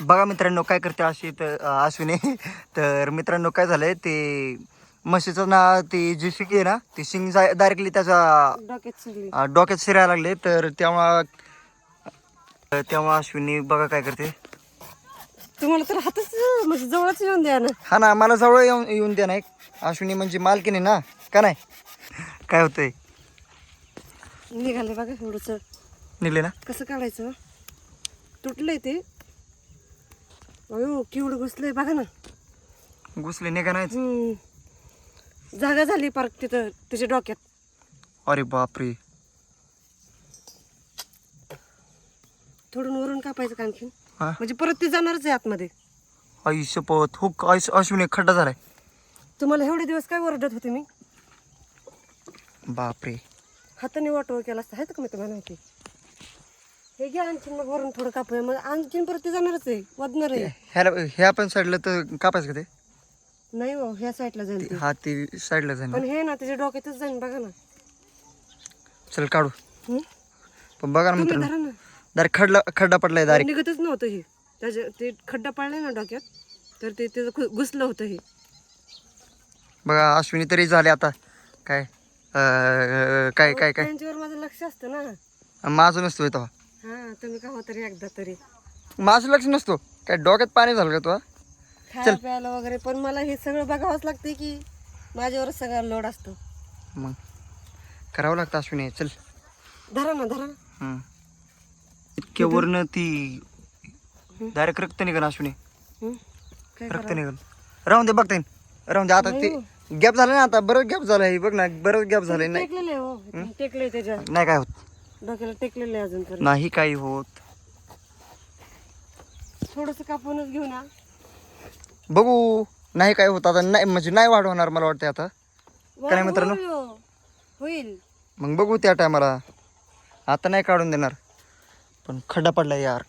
बघा मित्रांनो काय करते अशी तर अश्विनी. तर मित्रांनो काय झालंय ते म्हशीचं ना ती जी शिंग आहे ना ती शिंग डायरेक्टली त्याच्या डोक्यात शिरायला लागले. तर तेव्हा तेव्हा अश्विनी बघा काय करते. तुम्हाला तर हातच म्हणजे जवळच येऊन द्या ना. हा ना मला जवळ येऊन येऊन द्या ना एक. अश्विनी म्हणजे मालकीने ना का नाही? काय होतंय? निघाले बघा एवढंच. निघले ना? कसं काढायचं? तुटलंय ते. अयो केवढं घुसलंय बघा ना. घुसले नाही का नाही हम्म. जागा झाली पार्क तिथं त्याच्या डोक्यात. अरे बापरे. थोडून वरून कापायचं का आणखीन? हा? म्हणजे परत ते जाणारच आहे आतमध्ये. आई शपथ हो आईस- अश्विनी एक खड्डा झालाय. तुम्हाला एवढे दिवस काय ओरडत होते मी? बापरे. हाताने वाटोळ केला असता आहे का मी तुम्हाला माहिती? हे घ्या आणखीन मग वरून थोडं कापूया. मग आणखीन परत ते जाणारच आहे. वदणार आहे. ह्याला ह्या पण साईडला तर कापायचं का ते? नाही हो ह्या साईडला जाईल ते. हा ती साईडला जाईल पण हे ना त्याच्या डोक्यातच जाईन बघा ना. चल काढू? पण बघा ना तुम्ही मित्रांनो. धरा ना. डायरेक्ट खड्डा खड्डा पडलाय डायरेक्ट निघतच नव्हतं हे. त्याच्या ते खड्डा पडलाय ना डोक्यात तर ते त्याचं खु- घुसलं होतं हे. बघा अश्विनी तरी झाले आता. काय अं, काय काय काय? त्यांच्यावर माझं लक्ष असतं ना. माझं नसतो तेव्हा. हा तुम्ही का हो तरी एकदा तरी. माझं लक्ष नसतो. काय डोक्यात पाणी झालं का तुला खायला प्यायला वगैरे पण मला हे सगळं बघावंच लागते की माझ्यावरच सगळा लोड असतो. मग. करावं लागतं अश्विनी चल. धरा ना धरा हम्म. इतक्या वरनं ती डायरेक्ट रक्त निघन अश्विनी. हं? काय रक्त निघन. राहून दे बघता. येईन राहून दे आता ते गॅप झालं ना आता बरंच गॅप झालाय बघ ना बरंच गॅप झालंय नाही टेकलेले हो. टेकले त्याच्या नाही काय होत. डोक्याला टेकलेले अजून तर नाही काही होत. थोडस कापूनच घेऊ ना. बघू. नाही काय होत. आता नाही म्हणजे नाही वाढवणार मला वाटतं आता. काय मित्रांनो? होईल हो. होईल. मग बघू त्या टायमाला. आता नाही काढून देणार. पण खड्डा पडला यार.